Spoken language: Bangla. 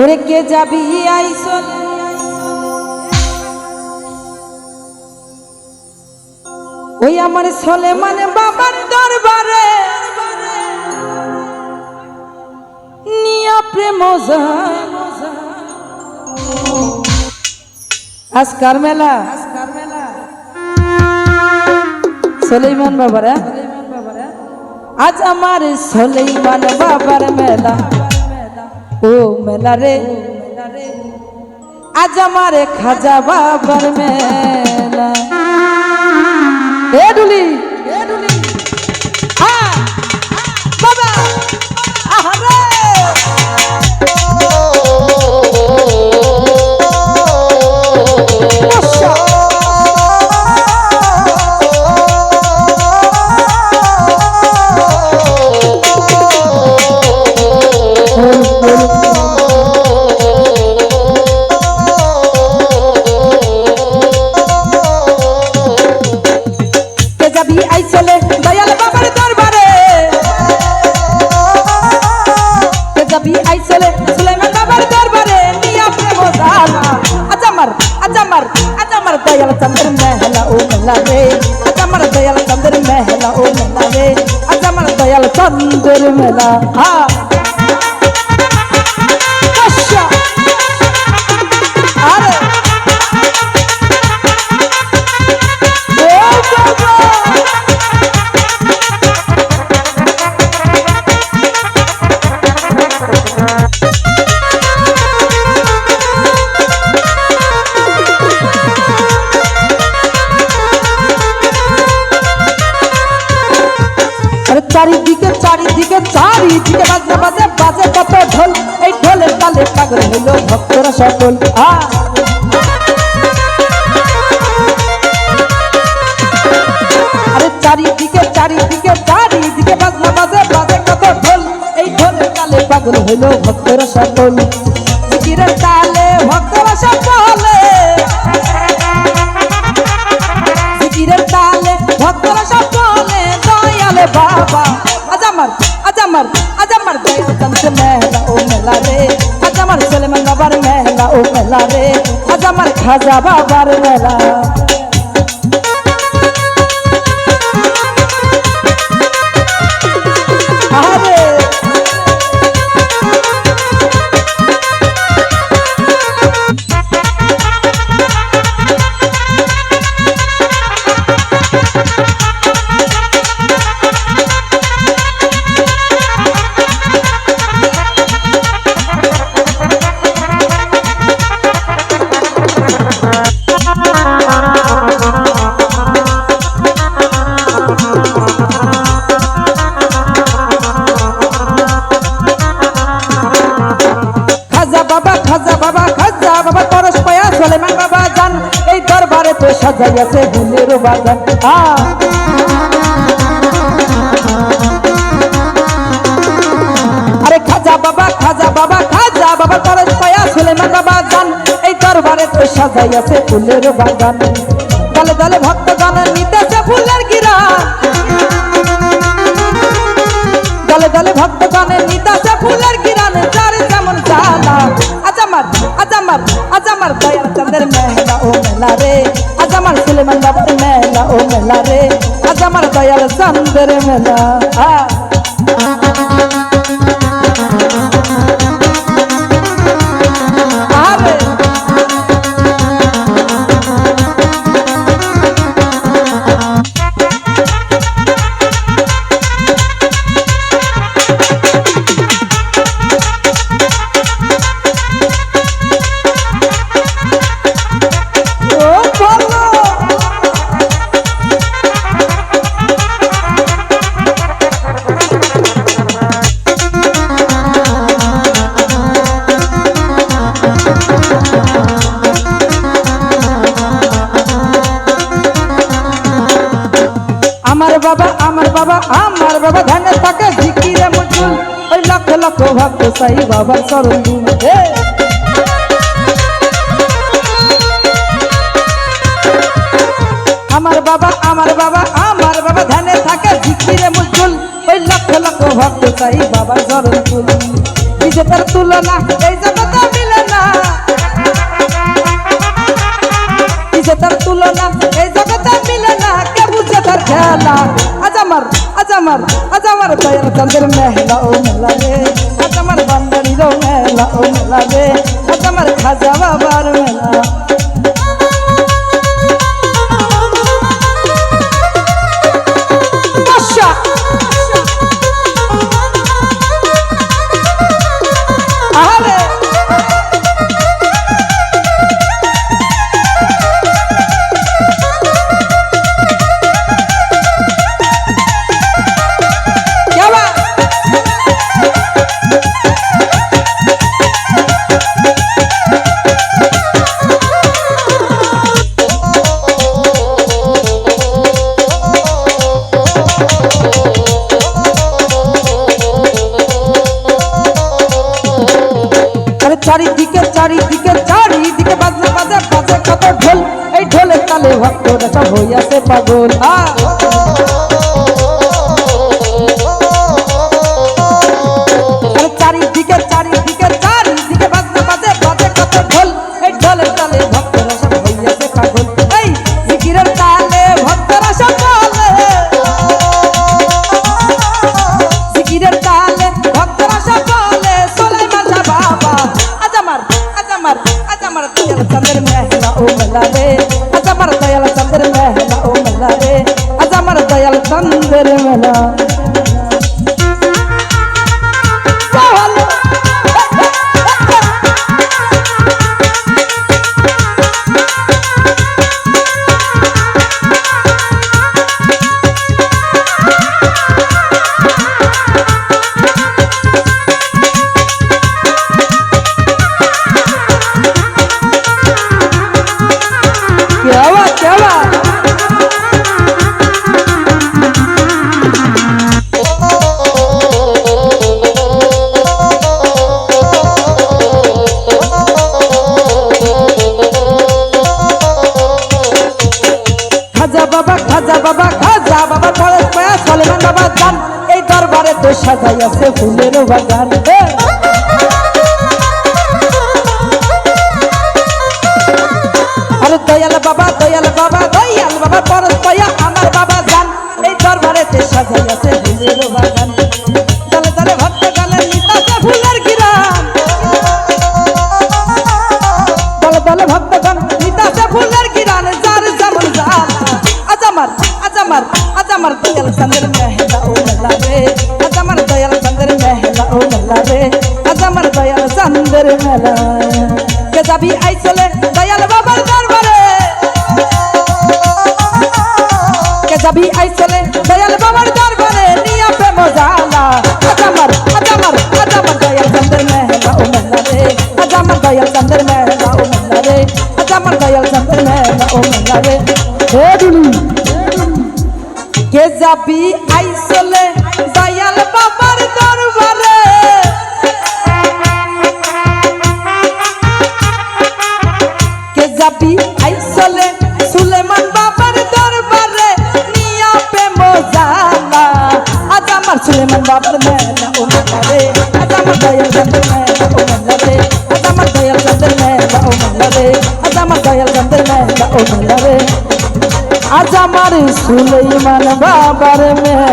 ওরে কে যাবি আইসল ওই আমার ছলে মানে বাবার দরবারে। নিয়া প্রেম আজকার মেলা। সলেইমান বাবারা আজ আমার সলেইমান বাবার মেলা। ও মেলা রে। আজ আমার খাজা বাবার মেলা। এ ডুলি যাবি আইসলে দয়াল বাবার দরবারে। যাবি আইসলে সুলাইমান বাবার দরবারে। নিয়া প্রেম জানা আজামার আজামার আজামার দয়াল চন্দ্র মেহলা ও মেলা রে। আজামার দয়াল চন্দ্র মেহলা ও মেলা রে। আজামার দয়াল চন্দ্র মেলা, হা। ঢোল, এই ঢোলের তালে পাগল হইল ভক্তরা সকল। আরে চারিদিকে চারিদিকে চারিদিকে বাজনা বাজে বাজে কত ঢোল। এই ঢোলের তালে পাগল হইল ভক্তরা সকল। আমার খাজা বাবার মেলা। দরবারে তো সাজাইয়াছে ভুলের বাগান। আরে খাজা বাবা খাজা বাবা খাজা বাবা তরস পায়া সলেমান বাবা জান। এই দরবারে তো সাজাইয়াছে ফুলের বাগান। দলে দলে ভক্ত গান নিতেছে ফুলের গিরা। দলে দলে ভক্ত গানে নিতাছে ফুলের গিরানে যার যেমন জানা আজ আমার আজ আমার আজ আমার দয়াল সুলেমান বাবার মেলা ও মেলা রে। আজ আমার দয়াল চন্দ্রের মেলা। বাবা, আমার বাবা ধ্যানে থাকে জিকিরে মুজুল। ওই লক্ষ লক্ষ ভক্ত সাই বাবার চরণ হে! আমার বাবা আমার বাবা আমার বাবা ধ্যানে থাকে জিকিরে মুজুল। ওই লক্ষ লক্ষ ভক্ত চাই বাবার চরণ তুল নিজে তার তুলনা আমার, আজ আমার দয়াল চন্দ্রের মেহলা ও মেলা রে। আজ আমার বান্দারির মেলা ও মেলা রে। আজ আমার খাজা বাবার মেলা। চারিদিকে চারিদিকে চারিদিকে বাজে বাজে বাজে কত ঢোল। এই ঢোলের তালে ভক্তরা সব হইয়াছে পাগল। আ আজ আমার দয়াল চন্দ্রের মেহলা ও মেলা রে আজ আমার দয়াল চন্দ্রের মেহলা ও মেলা রে আজ আমার খাজা বাবা পায়া সলেমান বাবা জান এই দরবারে তো সাজাই আছে ফুলের বাগান। আরে দয়াল বাবা দয়াল বাবা দয়াল বাবা, পরশ পায়া আমার দয়াল চন্দ্রের মেহলা ও মেলা রে আজ আমার দয়াল চন্দ্রের মেহলা ও মেলা রে আজ আমার দয়াল চন্দ্রের মেলা কে যাবি আইসলে দয়াল বাবার দরবারে কে যাবি আইসলে দয়াল বাবার দরবারে নিয়া প্রেম জালা আজ আমার আজ আমার আজ আমার দয়াল চন্দ্রের মেহলা ও মেলা রে আজ আমার যাবি আইসলে দয়াল বাবার দরবারে। কে যাবি আইসলে সুলেমান বাবার দরবারে, নিয়া পে মোজালা আজ আমার সুলেমান বাবার মেলা ও মেলা রে আজ আমার দয়াল চন্দ্র মেলা ও মেলা রে আজ আমার দয়াল চন্দ্র মেলা ও মেলা আজ আমার দয়াল চন্দ্র মেলা ও আজ আমার সুলেইমান বাবার মেলা